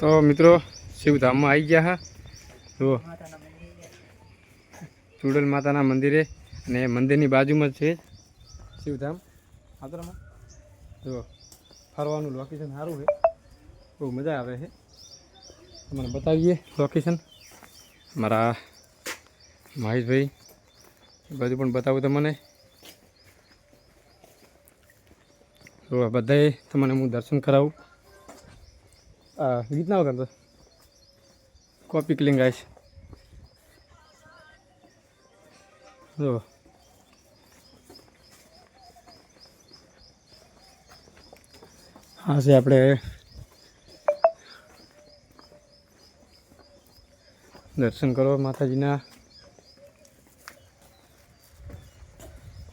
તો મિત્રો, શિવધામમાં આવી ગયા હા. જુઓ. ચુડલ માતાના મંદિરે અને મંદિરની બાજુમાં છે શિવધામ. આદરામાં જુઓ. ફરવાનું લોકેશન સારું છે. બહુ મજા આવે છે. તમને બતાવીએ લોકેશન મારા મહેશભાઈ એ બધું પણ બતાવું તમને. બધાએ તમને હું દર્શન કરાવું. આ ગીત ના વગર તો કોપી ક્લિંગ આવીશ જો હા છે આપણે દર્શન કરો માતાજીના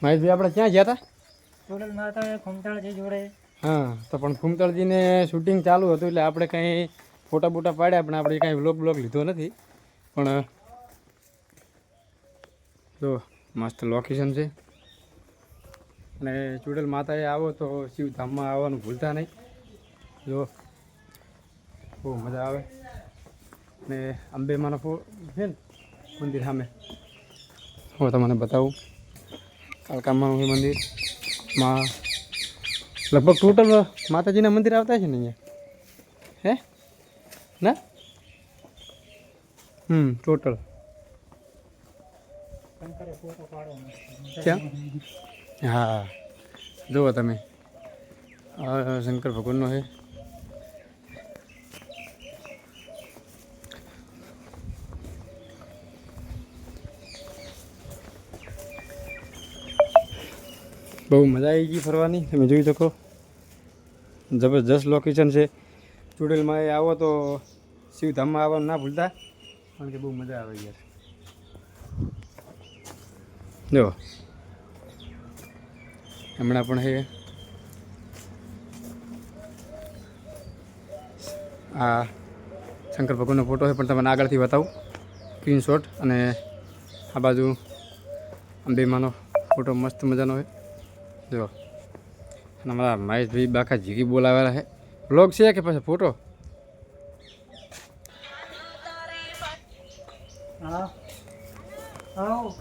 મહેશભાઈ આપણે ક્યાં ગયા હતા ચોડલ માતા ખમતાળજી જોડે હા, તો પણ ફૂમતળજીને શૂટિંગ ચાલુ હતું એટલે આપણે કંઈ ફોટા બોટા પાડ્યા, પણ આપણે કાંઈ વ્લોગ બ્લોગ લીધો નથી. પણ, જો, મસ્ત લોકેશન છે. અને ચૂડેલ માતાએ આવો તો શિવધામમાં આવવાનું ભૂલતા નહીં. જો, બહુ મજા આવે. ને અંબેમાનો ફો, છે ને, મંદિર સામે. હું તમને બતાવું. કાલકામાનું મંદિર, માં લગભગ ટોટલ માતાજીના મંદિર આવતા છે ને અહીંયા? હે? ના? હમ ટોટલ હા. જુઓ તમે. શંકર ભગવાનનો છે. બહુ મજા આવી ગઈ ફરવાની. તમે જોઈ શકો. જબરજસ્ત લોકેશન છે. ચુડેલમાં એ આવો તો શિવધામમાં આવવાનું ના ભૂલતા. કારણ કે બહુ મજા આવે યાર. જો. હમણાં પણ હે. આ શંકર ભગવાનનો ફોટો છે, પણ તમને આગળથી બતાવું. સ્ક્રીનશોટ અને આ બાજુ અંબેમાનો ફોટો મસ્ત મજાનો છે. જો. અને અમારા મહેશભાઈ બાકા જીગી બોલાવેલા છે. બ્લોગ છે કે પછી ફોટો? હા. આવો.